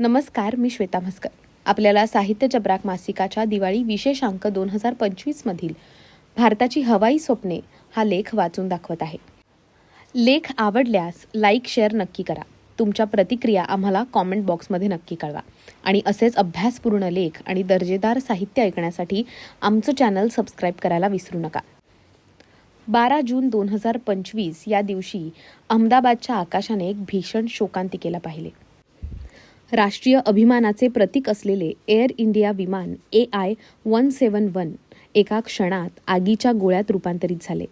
नमस्कार मी श्वेता म्हस्कर आपल्याला साहित्य चब्राक मासिकाच्या दिवाळी विशेषांक दोन हजार पंचवीसमधील भारताची हवाई स्वप्ने हा लेख वाचून दाखवत आहे. लेख आवडल्यास लाईक शेअर नक्की करा. तुमच्या प्रतिक्रिया आम्हाला कॉमेंट बॉक्समध्ये नक्की कळवा. आणि असेच अभ्यासपूर्ण लेख आणि दर्जेदार साहित्य ऐकण्यासाठी आमचं चॅनल सबस्क्राईब करायला विसरू नका. बारा जून दोन हजार पंचवीस या दिवशी अहमदाबादच्या आकाशाने एक भीषण शोकांतिकेला पाहिले. राष्ट्रीय अभिमानाचे प्रतीक असलेले एअर इंडिया विमान A I one seven one एका क्षणात आगीच्या गोळ्यात रूपांतरित झाले.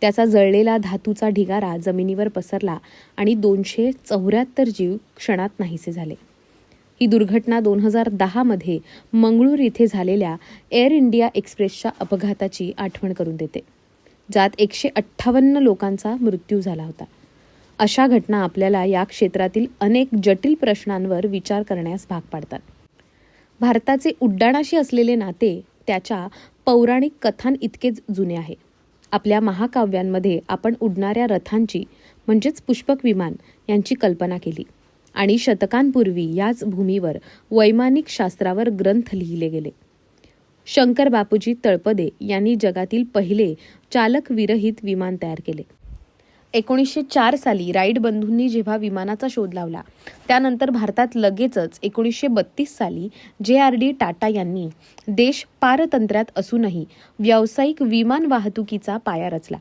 त्याचा जळलेला धातूचा ढिगारा जमिनीवर पसरला आणि दोनशे चौऱ्याहत्तर जीव क्षणात नाहीसे झाले. ही दुर्घटना दोन हजार दहामध्ये मंगळूर इथे झालेल्या एअर इंडिया एक्सप्रेसच्या अपघाताची आठवण करून देते. ज्यात एकशे अठ्ठावन्न लोकांचा मृत्यू झाला होता. अशा घटना आपल्याला या क्षेत्रातील अनेक जटिल प्रश्नांवर विचार करण्यास भाग पाडतात. भारताचे उड्डाणाशी असलेले नाते त्याच्या पौराणिक कथां इतकेच जुने आहे. आपल्या महाकाव्यांमध्ये आपण उडणाऱ्या रथांची म्हणजेच पुष्पक विमान यांची कल्पना केली आणि शतकांपूर्वी याच भूमीवर वैमानिक शास्त्रावर ग्रंथ लिहिले गेले. शंकर बापूजी तळपदे यांनी जगातील पहिले चालकविरहित विमान तयार केले. एकोणीसशे चार साली राईड बंधूंनी जेव्हा विमानाचा शोध लावला त्यानंतर भारतात लगेचच एकोणीसशे बत्तीस साली जे आर डी टाटा यांनी देश पारतंत्र्यात असूनही व्यावसायिक विमान वाहतुकीचा पाया रचला.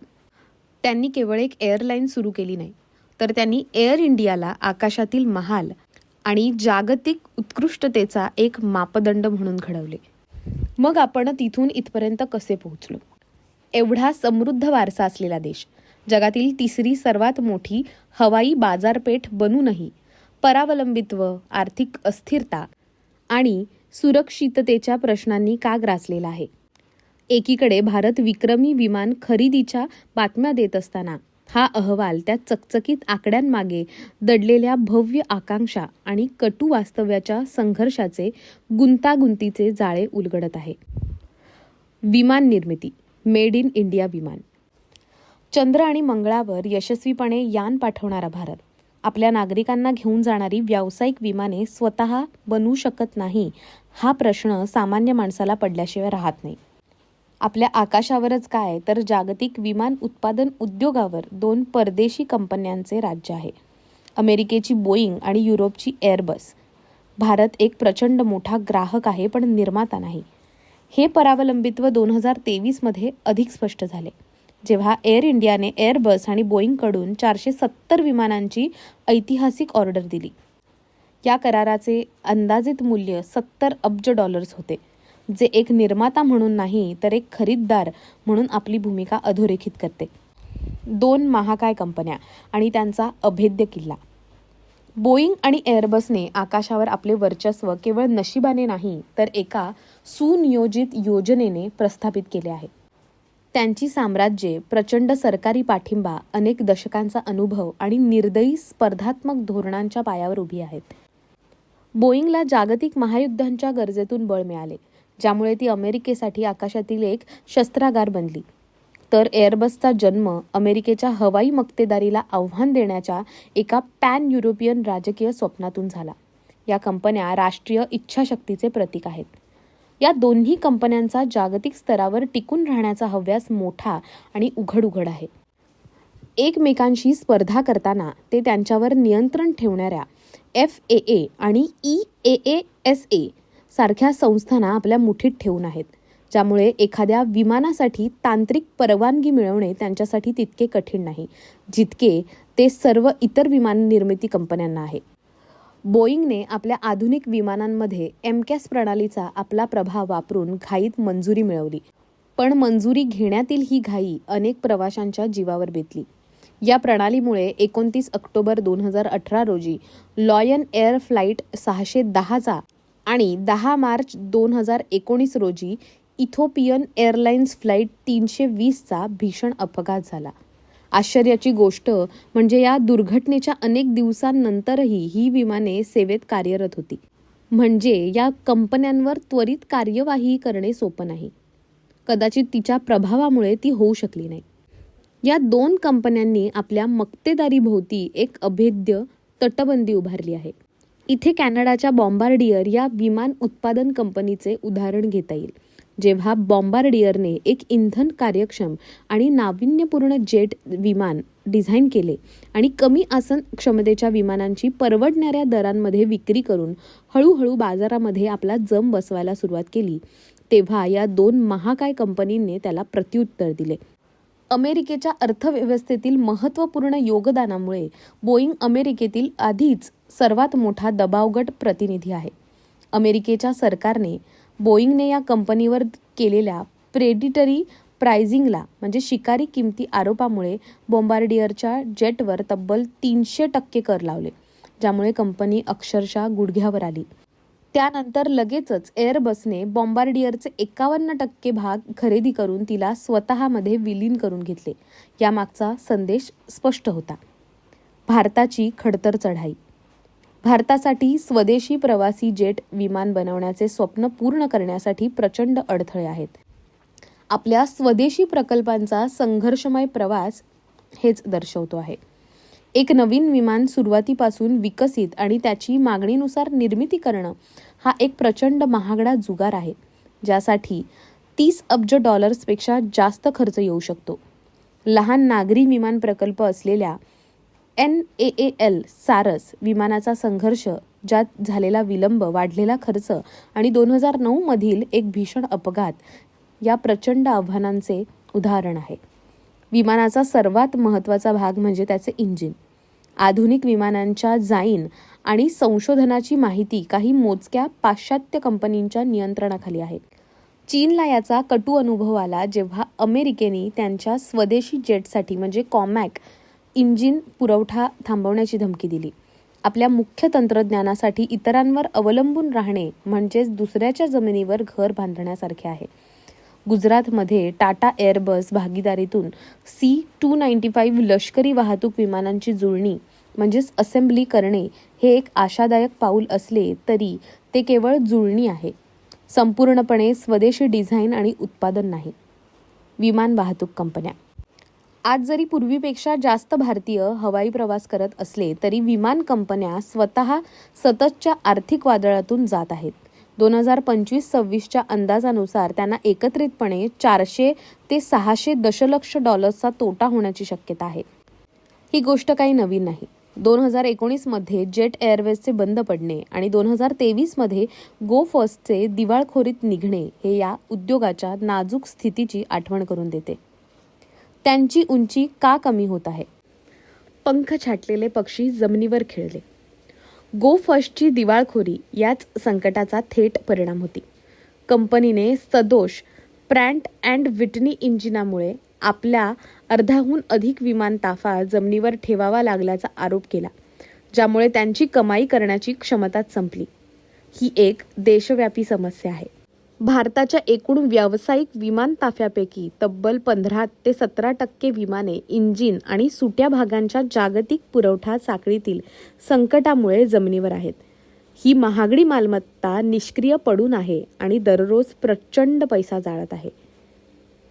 त्यांनी केवळ एक एअरलाईन सुरू केली नाही तर त्यांनी एअर इंडियाला आकाशातील महाल आणि जागतिक उत्कृष्टतेचा एक मापदंड म्हणून घडवले. मग आपण तिथून इथपर्यंत कसे पोहोचलो? एवढा समृद्ध वारसा असलेला देश जगातील तिसरी सर्वात मोठी हवाई बाजारपेठ बनूनही परावलंबित्व आर्थिक अस्थिरता आणि सुरक्षिततेच्या प्रश्नांनी का ग्रासलेला आहे? एकीकडे भारत विक्रमी विमान खरेदीच्या बातम्या देत असताना हा अहवाल त्या चकचकीत आकड्यांमागे दडलेल्या भव्य आकांक्षा आणि कटू वास्तव्याच्या संघर्षाचे गुंतागुंतीचे जाळे उलगडत आहे. विमान निर्मिती मेड इन इंडिया विमान चंद्र आणि मंगळावर यशस्वीपणे यान पाठवणारा भारत. आपल्या नागरिकांना घेऊन जाणारी व्यावसायिक विमाने स्वतः बनवू शकत नाही हा प्रश्न सामान्य माणसाला पडल्याशिवाय राहत नाही. आपल्या आकाशावरच काय तर जागतिक विमान उत्पादन उद्योगावर दोन परदेशी कंपन्यांचे राज्य आहे. अमेरिकेची बोईंग आणि युरोपची एअरबस. भारत एक प्रचंड मोठा ग्राहक आहे पण निर्माता नाही. हे परावलंबित्व दोन हजार तेवीसमध्ये अधिक स्पष्ट झाले. जेव्हा एअर इंडियाने एअरबस आणि बोईंगकडून चारशे सत्तर विमानांची ऐतिहासिक ऑर्डर दिली. या कराराचे अंदाजित मूल्य सत्तर अब्ज डॉलर्स होते. जे एक निर्माता म्हणून नाही तर एक खरीददार म्हणून आपली भूमिका अधोरेखित करते. दोन महाकाय कंपन्या आणि त्यांचा अभेद्य किल्ला. बोईंग आणि एअरबसने आकाशावर आपले वर्चस्व केवळ नशिबाने नाही तर एका सुनियोजित योजनेने प्रस्थापित केले आहे. त्यांची साम्राज्ये प्रचंड सरकारी पाठिंबा अनेक दशकांचा अनुभव आणि निर्दयी स्पर्धात्मक धोरणांच्या पायावर उभी आहेत. बोईंगला जागतिक महायुद्धांच्या गरजेतून बळ मिळाले ज्यामुळे ती अमेरिकेसाठी आकाशातील एक शस्त्रागार बनली. तर एअरबसचा जन्म अमेरिकेच्या हवाई मक्तेदारीला आव्हान देण्याच्या एका पॅन युरोपियन राजकीय स्वप्नातून झाला. या कंपन्या राष्ट्रीय इच्छाशक्तीचे प्रतीक आहेत. या दोन्ही कंपन्यांचा जागतिक स्तरावर टिकून राहण्याचा हव्यास मोठा आणि उघड उघड आहे. एकमेकांशी स्पर्धा करताना ते त्यांच्यावर नियंत्रण ठेवणाऱ्या एफ ए ए आणि E A A S A सारख्या संस्थांना आपल्या मुठीत ठेवून आहेत ज्यामुळे एखाद्या विमानासाठी तांत्रिक परवानगी मिळवणे त्यांच्यासाठी तितके कठीण नाही जितके ते सर्व इतर विमान निर्मिती कंपन्यांना आहे. बोईंगने आपल्या आधुनिक विमानांमध्ये एमकॅस प्रणालीचा आपला प्रभाव वापरून घाईत मंजुरी मिळवली. पण मंजुरी घेण्यातील ही घाई अनेक प्रवाशांच्या जीवावर बेतली. या प्रणालीमुळे एकोणतीस ऑक्टोबर दोन हजार अठरा रोजी लॉयन एअर फ्लाईट सहाशे दहाचा आणि दहा मार्च दोन हजार एकोणीस रोजी इथोपियन एअरलाइन्स फ्लाईट तीनशे वीसचा भीषण अपघात झाला. आश्चर्याची गोष्ट म्हणजे या दुर्घटनेच्या अनेक दिवसांनंतरही ही विमाने सेवेत कार्यरत होती. म्हणजे या कंपन्यांवर त्वरित कार्यवाही करणे सोपं नाही. कदाचित तिच्या प्रभावामुळे ती होऊ शकली नाही. या दोन कंपन्यांनी आपल्या मक्तेदारीभोवती एक अभेद्य तटबंदी उभारली आहे. इथे कॅनडाच्या बॉम्बार्डियर या विमान उत्पादन कंपनीचे उदाहरण घेता येईल. जेव्हा बॉम्बार्डियरने एक इंधन कार्यक्षम आणि नाविन्यपूर्ण जेट विमान डिझाईन केले आणि कमी आसन क्षमतेच्या विमानांची परवडणाऱ्या दरांमध्ये विक्री करून हळूहळू बाजारामध्ये आपला जम बसवायला सुरुवात केली तेव्हा या दोन महाकाय कंपनींनी त्याला प्रत्युत्तर दिले. अमेरिकेच्या अर्थव्यवस्थेतील महत्त्वपूर्ण योगदानामुळे बोईंग अमेरिकेतील आधीच सर्वात मोठा दबावगट प्रतिनिधी आहे. अमेरिकेच्या सरकारने बोईंगने या कंपनीवर केलेल्या प्रेडिटरी प्रायझिंगला म्हणजे शिकारी किमती आरोपामुळे बॉम्बार्डियरच्या जेटवर तब्बल तीनशे टक्के कर लावले ज्यामुळे कंपनी अक्षरशः गुडघ्यावर आली. त्यानंतर लगेचच एअरबसने बॉम्बार्डियरचे एकावन्न टक्के भाग खरेदी करून तिला स्वतःमध्ये विलीन करून घेतले यामागचा संदेश स्पष्ट होता. भारताची खडतर चढाई भारतासाठी स्वदेशी प्रवासी जेट विमान बनवण्याचे स्वप्न पूर्ण करण्यासाठी प्रचंड अडथळे आहेत. आपल्या स्वदेशी प्रकल्पांचा संघर्षमय प्रवास हेच दर्शवतो आहे. एक नवीन विमान सुरुवातीपासून विकसित आणि त्याची मागणीनुसार निर्मिती करणं हा एक प्रचंड महागडा जुगार आहे ज्यासाठी तीस अब्ज डॉलर्सपेक्षा जास्त खर्च येऊ शकतो. लहान नागरी विमान प्रकल्प असलेल्या एन ए ए एल सारस विमानाचा संघर्ष ज्यात झालेला विलंब वाढलेला खर्च आणि दोन हजार नऊमधील एक भीषण अपघात या प्रचंड आव्हानांचे उदाहरण आहे. विमानाचा सर्वात महत्त्वाचा भाग म्हणजे त्याचे इंजिन. आधुनिक विमानांच्या जाईन आणि संशोधनाची माहिती काही मोजक्या पाश्चात्य कंपनींच्या नियंत्रणाखाली आहे. चीनला याचा कटू अनुभव आला जेव्हा अमेरिकेने त्यांच्या स्वदेशी जेटसाठी म्हणजे कॉमॅक इंजिन पुरवठा थांबवण्याची धमकी दिली. आपल्या मुख्य तंत्रज्ञानासाठी इतरांवर अवलंबून राहणे म्हणजेच दुसऱ्याच्या जमिनीवर घर बांधण्यासारखे आहे. गुजरातमध्ये टाटा एअरबस भागीदारीतून सी टू नाईन्टी फाईव्ह लष्करी वाहतूक विमानांची जुळणी म्हणजेच असेंब्ली करणे हे एक आशादायक पाऊल असले तरी ते केवळ जुळणी आहे. संपूर्णपणे स्वदेशी डिझाईन आणि उत्पादन नाही. विमान वाहतूक कंपन्या आज जरी पूर्वीपेक्षा जास्त भारतीय हवाई प्रवास करत असले तरी विमान कंपन्या स्वतः सततच्या आर्थिक वादळातून जात आहेत. दोन हजार पंचवीस सव्वीसच्या अंदाजानुसार त्यांना एकत्रितपणे चारशे ते सहाशे दशलक्ष डॉलर्सचा तोटा होण्याची शक्यता आहे. ही गोष्ट काही नवीन नाही. दोन हजार एकोणीसमध्ये जेट एअरवेजचे बंद पडणे आणि दोन हजार तेवीसमध्ये गो फर्स्टचे दिवाळखोरीत निघणे हे या उद्योगाच्या नाजूक स्थितीची आठवण करून देते. त्यांची उंची का कमी होत आहे? पंख छाटलेले पक्षी जमिनीवर खेळले. गो फर्स्टची दिवाळखोरी याच संकटाचा थेट परिणाम होती. कंपनीने सदोष प्रँट अँड विटनी इंजिनामुळे आपल्या अर्धाहून अधिक विमान ताफा जमिनीवर ठेवावा लागल्याचा आरोप केला ज्यामुळे त्यांची कमाई करण्याची क्षमताच संपली. ही एक देशव्यापी समस्या आहे. भारताच्या एकूण व्यावसायिक विमान ताफ्यापैकी तब्बल पंधरा ते सतरा टक्के विमाने इंजिन आणि सुट्या भागांच्या जागतिक पुरवठा साखळीतील संकटामुळे जमिनीवर आहेत. ही महागडी मालमत्ता निष्क्रिय पडून आहे आणि दररोज प्रचंड पैसा जाळत आहे.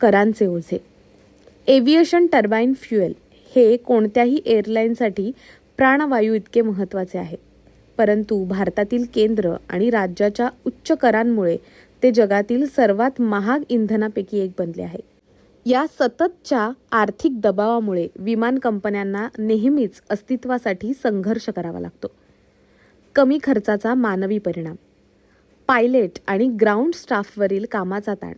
करांचे ओझे. एव्हिएशन टर्बाईन फ्युएल हे कोणत्याही एअरलाईनसाठी प्राणवायू इतके महत्त्वाचे आहे. परंतु भारतातील केंद्र आणि राज्याच्या उच्च करांमुळे ते जगातील सर्वात महाग इंधनापैकी एक बनले आहे. या सततच्या आर्थिक दबावामुळे विमान कंपन्यांना नेहमीच अस्तित्वासाठी संघर्ष करावा लागतो. कमी खर्चाचा मानवी परिणाम. पायलट आणि ग्राउंड स्टाफवरील कामाचा ताण.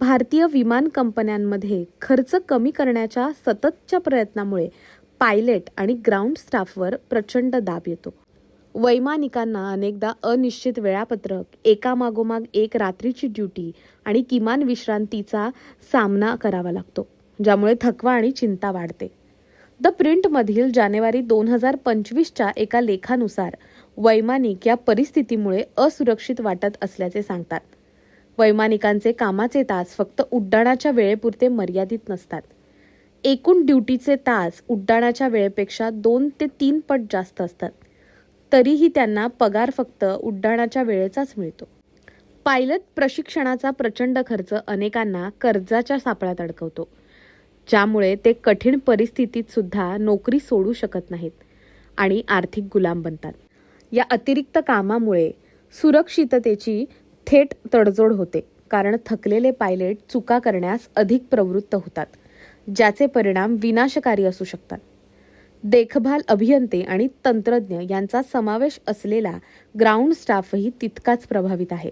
भारतीय विमान कंपन्यांमध्ये खर्च कमी करण्याच्या सततच्या प्रयत्नामुळे पायलट आणि ग्राउंड स्टाफवर प्रचंड दाब येतो. वैमानिकांना अनेकदा अनिश्चित वेळापत्रक एकामागोमाग एक रात्रीची ड्युटी आणि किमान विश्रांतीचा सामना करावा लागतो ज्यामुळे थकवा आणि चिंता वाढते. द प्रिंटमधील जानेवारी दोन हजार पंचवीसच्या एका लेखानुसार वैमानिक या परिस्थितीमुळे असुरक्षित वाटत असल्याचे सांगतात. वैमानिकांचे कामाचे तास फक्त उड्डाणाच्या वेळेपुरते मर्यादित नसतात. एकूण ड्युटीचे तास उड्डाणाच्या वेळेपेक्षा दोन ते तीन पट जास्त असतात. तरीही त्यांना पगार फक्त उड्डाणाच्या वेळेचाच मिळतो. पायलट प्रशिक्षणाचा प्रचंड खर्च अनेकांना कर्जाच्या सापळ्यात अडकवतो. ज्यामुळे ते कठीण परिस्थितीत सुद्धा नोकरी सोडू शकत नाहीत आणि आर्थिक गुलाम बनतात. या अतिरिक्त कामामुळे सुरक्षिततेची थेट तडजोड होते कारण थकलेले पायलट चुका करण्यास अधिक प्रवृत्त होतात ज्याचे परिणाम विनाशकारी असू शकतात. देखभाल अभियंते आणि तंत्रज्ञ यांचा समावेश असलेला ग्राउंड स्टाफही तितकाच प्रभावित आहे.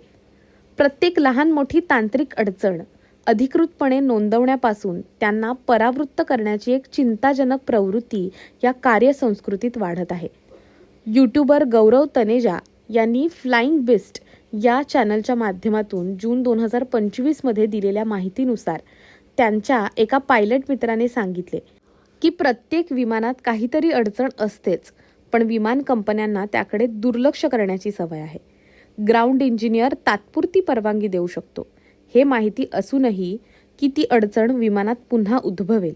प्रत्येक लहान मोठी तांत्रिक अडचण अधिकृतपणे नोंदवण्यापासून त्यांना परावृत्त करण्याची एक चिंताजनक प्रवृत्ती या कार्यसंस्कृतीत वाढत आहे. यूट्यूबर गौरव तनेजा यांनी फ्लाइंग बिस्ट या चॅनलच्या माध्यमातून जून दोन हजार पंचवीसमध्ये दिलेल्या माहितीनुसार त्यांच्या एका पायलट मित्राने सांगितले की प्रत्येक विमानात काहीतरी अडचण असतेच पण विमान कंपन्यांना त्याकडे दुर्लक्ष करण्याची सवय आहे. ग्राउंड इंजिनियर तात्पुरती परवानगी देऊ शकतो. हे माहिती असूनही की ती अडचण विमानात पुन्हा उद्भवेल.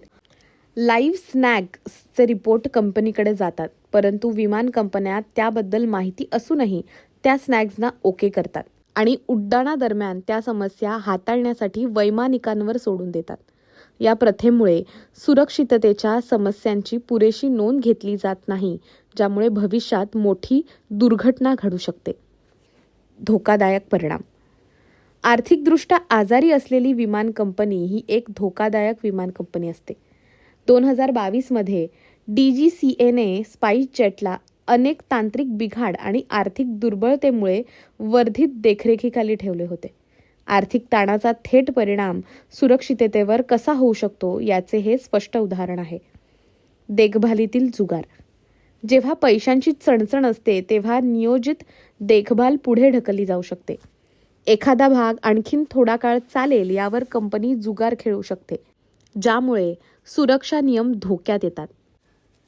लाईव्ह स्नॅक्सचे रिपोर्ट कंपनीकडे जातात परंतु विमान कंपन्या त्याबद्दल माहिती असूनही त्या स्नॅक्सना ओके करतात आणि उड्डाणादरम्यान त्या समस्या हाताळण्यासाठी वैमानिकांवर सोडून देतात. या प्रथेमुळे सुरक्षिततेच्या समस्यांची पुरेशी नोंद घेतली जात नाही ज्यामुळे भविष्यात मोठी दुर्घटना घडू शकते. धोकादायक परिणाम. आर्थिकदृष्ट्या आजारी असलेली विमान कंपनी ही एक धोकादायक विमान कंपनी असते. दोन हजार बावीसमध्ये डी जी सी एने स्पाईस जेटला अनेक तांत्रिक बिघाड आणि आर्थिक दुर्बलतेमुळे वर्धित देखरेखीखाली ठेवले होते. आर्थिक ताणाचा थेट परिणाम सुरक्षिततेवर कसा होऊ शकतो याचे हे स्पष्ट उदाहरण आहे. देखभालीतील जुगार. जेव्हा पैशांची चणचण असते तेव्हा नियोजित देखभाल पुढे ढकलली जाऊ शकते. एखादा भाग आणखीन थोडा काळ चालेल यावर कंपनी जुगार खेळू शकते ज्यामुळे सुरक्षा नियम धोक्यात येतात.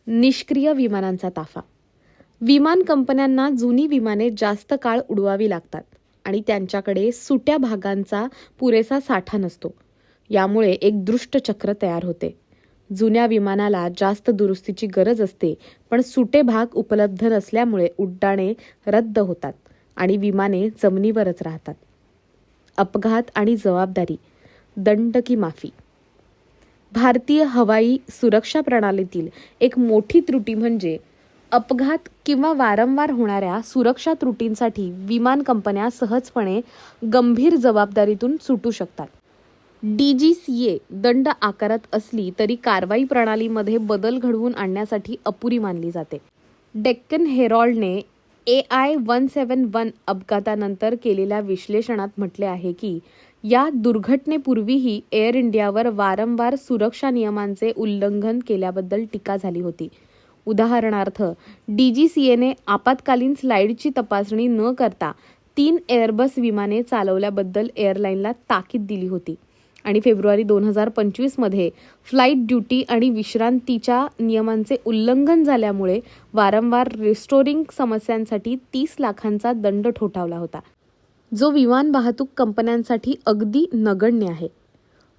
निष्क्रिय विमानांचा ताफा. विमान कंपन्यांना जुनी विमाने जास्त काळ उडवावी लागतात. आणि त्यांच्याकडे सुट्या भागांचा पुरेसा साठा नसतो. यामुळे एक दृष्ट चक्र तयार होते. जुन्या विमानाला जास्त दुरुस्तीची गरज असते पण सुटे भाग उपलब्ध नसल्यामुळे उड्डाणे रद्द होतात आणि विमाने जमिनीवरच राहतात. अपघात आणि जबाबदारी दंड की माफी. भारतीय हवाई सुरक्षा प्रणालीतील एक मोठी त्रुटी म्हणजे अपघात किंवा वारंवार होणाऱ्या सुरक्षा त्रुटींसाठी विमान कंपन्या सहजपणे गंभीर जबाबदारीतून सुटू शकतात. डी जी सी ए दंड आकारत असली तरी कारवाई प्रणालीमध्ये बदल घडवून आणण्यासाठी अपुरी मानली जाते. Deccan हेरॉल्डने A I one seven one अपघातानंतर केलेल्या विश्लेषणात म्हटले आहे की या दुर्घटनेपूर्वीही एअर इंडियावर वारंवार सुरक्षा नियमांचे उल्लंघन केल्याबद्दल टीका झाली होती. उदाहरणार्थ डी जी सी एने आपत्कालीन स्लाईडची तपासणी न करता तीन एअरबस विमाने चालवल्याबद्दल एअरलाईनला ताकीद दिली होती आणि फेब्रुवारी दोन हजार पंचवीसमध्ये फ्लाईट ड्युटी आणि विश्रांतीच्या नियमांचे उल्लंघन झाल्यामुळे वारंवार रिस्टोरिंग समस्यांसाठी तीस लाखांचा दंड ठोठावला होता. जो विमान वाहतूक कंपन्यांसाठी अगदी नगण्य आहे.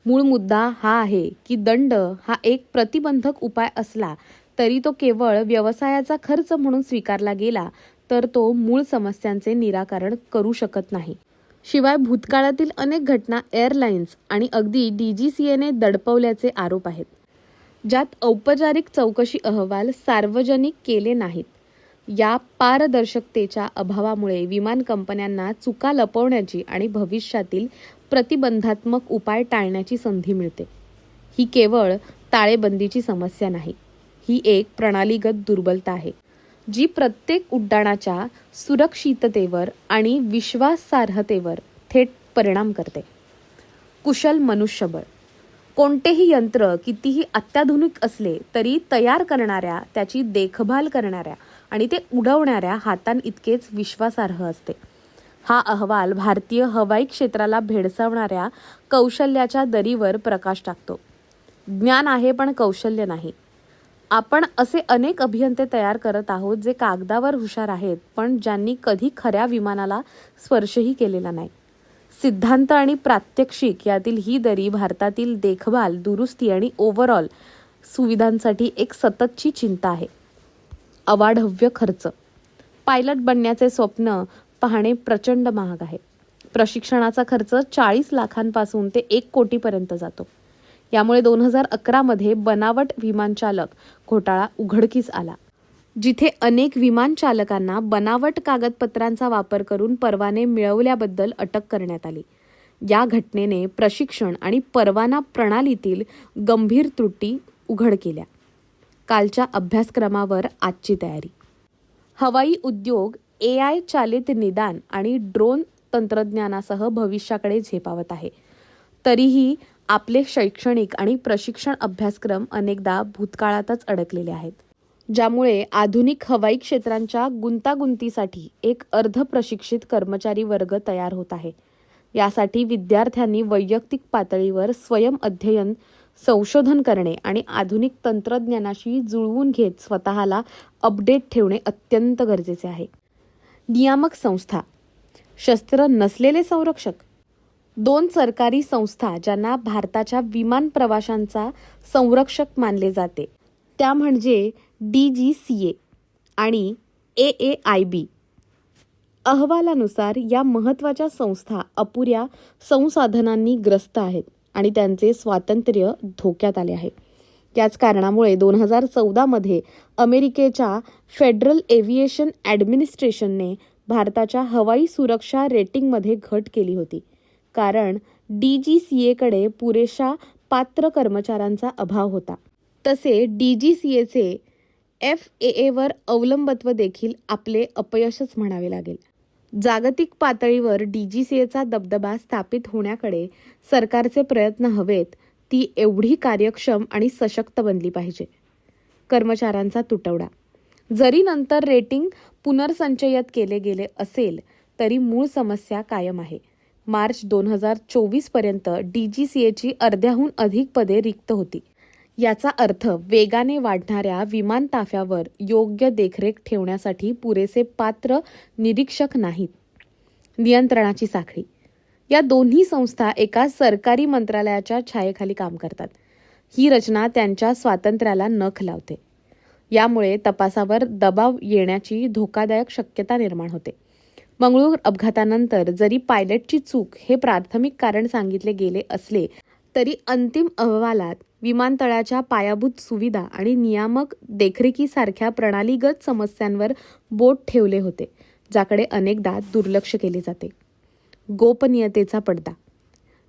मूळ मुद्दा हा आहे की दंड हा एक प्रतिबंधक उपाय असला तरी तो केवळ व्यवसायाचा खर्च म्हणून स्वीकारला गेला तर तो मूळ समस्यांचे निराकरण करू शकत नाही. शिवाय भूतकाळातील अनेक घटना एअरलाइन्स आणि अगदी डी जी सी एने दडपवल्याचे आरोप आहेत ज्यात औपचारिक चौकशी अहवाल सार्वजनिक केले नाहीत. या पारदर्शकतेच्या अभावामुळे विमान कंपन्यांना चुका लपवण्याची आणि भविष्यातील प्रतिबंधात्मक उपाय टाळण्याची संधी मिळते. ही केवळ ताळेबंदीची समस्या नाही. ही एक प्रणालीगत दुर्बलता आहे जी प्रत्येक उड्डाणाच्या सुरक्षिततेवर आणि विश्वासार्हतेवर थेट परिणाम करते. कुशल मनुष्यबळ. कोणतेही यंत्र कितीही अत्याधुनिक असले तरी तयार करणाऱ्या त्याची देखभाल करणाऱ्या आणि ते उडवणाऱ्या हातांइतकेच विश्वासार्ह असते. हा अहवाल भारतीय हवाई क्षेत्राला भेडसावणाऱ्या कौशल्याच्या दरीवर प्रकाश टाकतो. ज्ञान आहे पण कौशल्य नाही. आपण असे अनेक अभियंते तयार करत आहोत जे कागदावर हुशार आहेत पण ज्यांनी कधी खऱ्या विमानाला स्पर्शही केलेला नाही. सिद्धांत आणि प्रात्यक्षिक यातील ही दरी भारतातील देखभाल दुरुस्ती आणि ओव्हरऑल सुविधांसाठी एक सततची चिंता आहे. अवाढव्य खर्च. पायलट बनण्याचे स्वप्न पाहणे प्रचंड महाग आहे. प्रशिक्षणाचा खर्च चाळीस लाखांपासून ते एक कोटीपर्यंत जातो. यामुळे दोन हजार अकरामध्ये बनावट विमानचालक घोटाळा उघडकीस आला. जिथे अनेक विमानचालकांना बनावट कागदपत्रांचा वापर करून परवाने मिळवल्याबद्दल अटक करण्यात आली. या घटनेने प्रशिक्षण आणि परवाना प्रणालीतील गंभीर त्रुटी उघड केल्या. कालच्या अभ्यासक्रमावर आजची तयारी. हवाई उद्योग ए आय चालित निदान आणि ड्रोन तंत्रज्ञानासह भविष्याकडे झेपावत आहे. तरीही आपले शैक्षणिक आणि प्रशिक्षण अभ्यासक्रम अनेकदा भूतकाळातच अडकलेले आहेत ज्यामुळे आधुनिक हवाई क्षेत्रांच्या गुंतागुंतीसाठी एक अर्ध प्रशिक्षित कर्मचारी वर्ग तयार होत आहे. यासाठी विद्यार्थ्यांनी वैयक्तिक पातळीवर स्वयं अध्ययन संशोधन करणे आणि आधुनिक तंत्रज्ञानाशी जुळवून घेत स्वतःला अपडेट ठेवणे अत्यंत गरजेचे आहे. नियामक संस्था शस्त्र नसलेले संरक्षक दोन सरकारी संस्था ज्यांना भारताच्या विमान प्रवाशांचा संरक्षक मानले जाते. त्या म्हणजे डी जी सी ए आणि ए ए आय बी. अहवालानुसार या महत्त्वाच्या संस्था अपुऱ्या संसाधनांनी ग्रस्त आहेत आणि त्यांचे स्वातंत्र्य धोक्यात आले आहे. याच कारणामुळे दोन हजार चौदामध्ये अमेरिकेच्या फेडरल एव्हिएशन ॲडमिनिस्ट्रेशनने भारताच्या हवाई सुरक्षा रेटिंगमध्ये घट केली होती. कारण डी जी सी एकडे पुरेशा पात्र कर्मचाऱ्यांचा अभाव होता. तसे डी जी सी एचे एफ ए एवर अवलंबत्व देखील आपले अपयशच म्हणावे लागेल. जागतिक पातळीवर डी जी सी एचा दबदबा स्थापित होण्याकडे सरकारचे प्रयत्न हवेत ती एवढी कार्यक्षम आणि सशक्त बनली पाहिजे. कर्मचाऱ्यांचा तुटवडा. जरी नंतर रेटिंग पुनर्संचयित केले गेले असेल तरी मूळ समस्या कायम आहे. मार्च दोन हजार चोवीसपर्यंत डी जी सी एची अर्ध्याहून अधिक पदे रिक्त होती. याचा अर्थ वेगाने वाढणाऱ्या विमान ताफ्यावर योग्य देखरेख ठेवण्यासाठी पुरेसे पात्र निरीक्षक नाहीत. नियंत्रणाची साखळी. या दोन्ही संस्था एका सरकारी मंत्रालयाच्या छायेखाली काम करतात. ही रचना त्यांच्या स्वातंत्र्याला नख लावते. यामुळे तपासावर दबाव येण्याची धोकादायक शक्यता निर्माण होते. मंगळूर अपघातानंतर जरी पायलटची चूक हे प्राथमिक कारण सांगितले गेले असले तरी अंतिम अहवालात विमानतळाच्या पायाभूत सुविधा आणि नियामक देखरेखीसारख्या प्रणालीगत समस्यांवर बोट ठेवले होते ज्याकडे अनेकदा दुर्लक्ष केले जाते. गोपनीयतेचा पडदा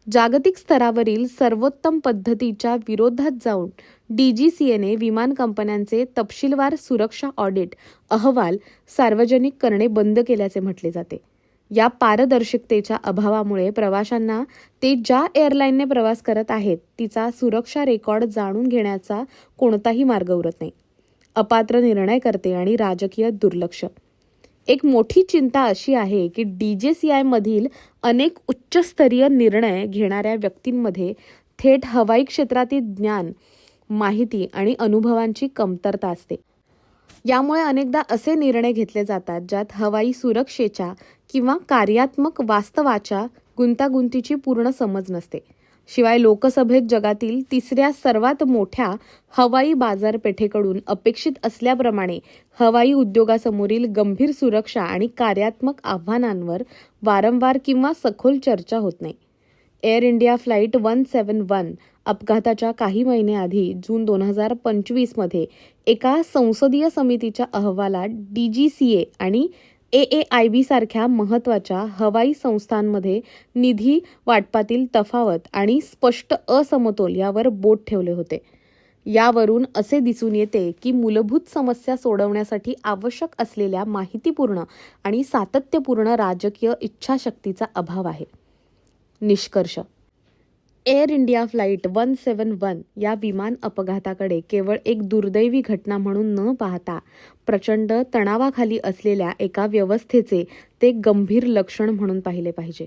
जागतिक स्तरावरील सर्वोत्तम पद्धतीच्या विरोधात जाऊन डी जी सी एने विमान कंपन्यांचे तपशीलवार सुरक्षा ऑडिट अहवाल सार्वजनिक करणे बंद केल्याचे म्हटले जाते. या पारदर्शकतेच्या अभावामुळे प्रवाशांना ते ज्या एअरलाईनने प्रवास करत आहेत तिचा सुरक्षा रेकॉर्ड जाणून घेण्याचा कोणताही मार्ग उरत नाही. अपात्र निर्णय करते आणि राजकीय दुर्लक्ष एक मोठी चिंता अशी आहे की डी जे सी आयमधील अनेक उच्चस्तरीय निर्णय घेणाऱ्या व्यक्तींमध्ये थेट हवाई क्षेत्रातील ज्ञान माहिती आणि अनुभवांची कमतरता असते. यामुळे अनेकदा असे निर्णय घेतले जातात ज्यात हवाई सुरक्षेच्या किंवा कार्यात्मक वास्तवाच्या गुंतागुंतीची पूर्ण समज नसते. शिवाय लोकसभेत जगातील तिसऱ्या सर्वात मोठ्या हवाई बाजारपेठेकडून अपेक्षित असल्याप्रमाणे हवाई उद्योगासमोरील गंभीर सुरक्षा आणि कार्यात्मक आव्हानांवर वारंवार किंवा सखोल चर्चा होत नाही. Air India flight one seven one अपघाताच्या काही महिन्याआधी जून दोन हजार पंचवीसमध्ये एका संसदीय समितीच्या अहवालात डी जी सी ए आणि ए ए आय बी सारख्या महत्त्वाच्या हवाई संस्थांमध्ये निधी वाटपातील तफावत आणि स्पष्ट असमतोल यावर बोट ठेवले होते. यावरून असे दिसून येते की मूलभूत समस्या सोडवण्यासाठी आवश्यक असलेल्या माहितीपूर्ण आणि सातत्यपूर्ण राजकीय इच्छाशक्तीचा अभाव आहे. निष्कर्ष Air India flight one seven one या विमान अपघाताकडे केवळ एक दुर्दैवी घटना म्हणून न पाहता प्रचंड तणावाखाली असलेल्या एका व्यवस्थेचे ते गंभीर लक्षण म्हणून पाहिले पाहिजे.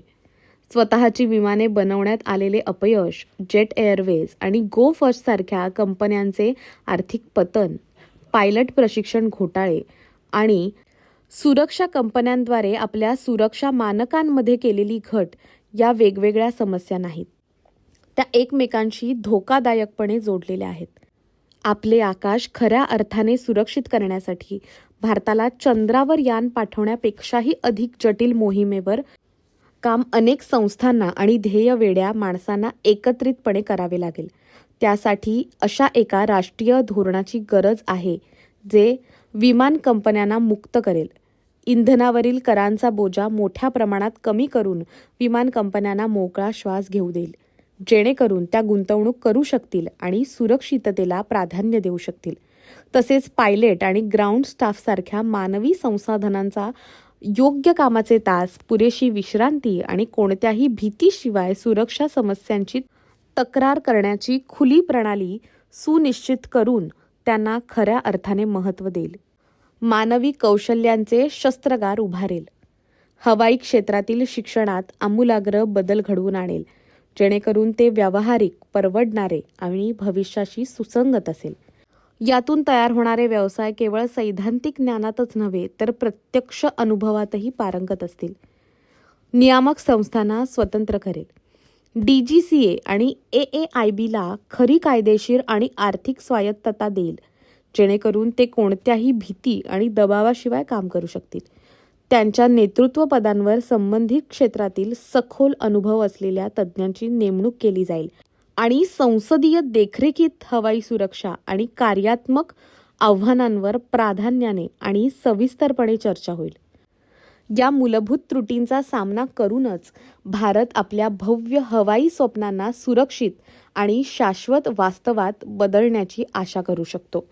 स्वतःची विमाने बनवण्यात आलेले अपयश जेट एअरवेज आणि गो फर्स्ट सारख्या कंपन्यांचे आर्थिक पतन पायलट प्रशिक्षण घोटाळे आणि सुरक्षा कंपन्यांद्वारे आपल्या सुरक्षा मानकांमध्ये केलेली घट या वेगवेगळ्या समस्या नाहीत. त्या एकमेकांशी धोकादायकपणे जोडलेल्या आहेत. आपले आकाश खऱ्या अर्थाने सुरक्षित करण्यासाठी भारताला चंद्रावर यान पाठवण्यापेक्षाही अधिक जटिल मोहिमेवर काम अनेक संस्थांना आणि ध्येयवेड्या माणसांना एकत्रितपणे करावे लागेल. त्यासाठी अशा एका राष्ट्रीय धोरणाची गरज आहे जे विमान कंपन्यांना मुक्त करेल. इंधनावरील करांचा बोजा मोठ्या प्रमाणात कमी करून विमान कंपन्यांना मोकळा श्वास घेऊ देईल. जेणेकरून त्या गुंतवणूक करू शकतील आणि सुरक्षिततेला प्राधान्य देऊ शकतील. तसेच पायलट आणि ग्राउंड स्टाफसारख्या मानवी संसाधनांचा योग्य कामाचे तास पुरेशी विश्रांती आणि कोणत्याही भीतीशिवाय सुरक्षा समस्यांची तक्रार करण्याची खुली प्रणाली सुनिश्चित करून त्यांना खऱ्या अर्थाने महत्त्व देईल. मानवी कौशल्यांचे शस्त्रगार उभारेल. हवाई क्षेत्रातील शिक्षणात आमूलाग्र बदल घडवून आणेल. जेणेकरून ते व्यावहारिक परवडणारे आणि भविष्याशी सुसंगत असेल. यातून तयार होणारे व्यवसाय केवळ सैद्धांतिक ज्ञानातच नव्हे तर प्रत्यक्ष अनुभवातही पारंगत असतील. नियामक संस्थांना स्वतंत्र करेल. डी जी सी ए आणि ए ए आय बीला खरी कायदेशीर आणि आर्थिक स्वायत्तता देईल जेणेकरून ते कोणत्याही भीती आणि दबावाशिवाय काम करू शकतील. त्यांच्या नेतृत्वपदांवर संबंधित क्षेत्रातील सखोल अनुभव असलेल्या तज्ज्ञांची नेमणूक केली जाईल. आणि संसदीय देखरेखीत हवाई सुरक्षा आणि कार्यात्मक आव्हानांवर प्राधान्याने आणि सविस्तरपणे चर्चा होईल. या मूलभूत त्रुटींचा सामना करूनच भारत आपल्या भव्य हवाई स्वप्नांना सुरक्षित आणि शाश्वत वास्तवात बदलण्याची आशा करू शकतो.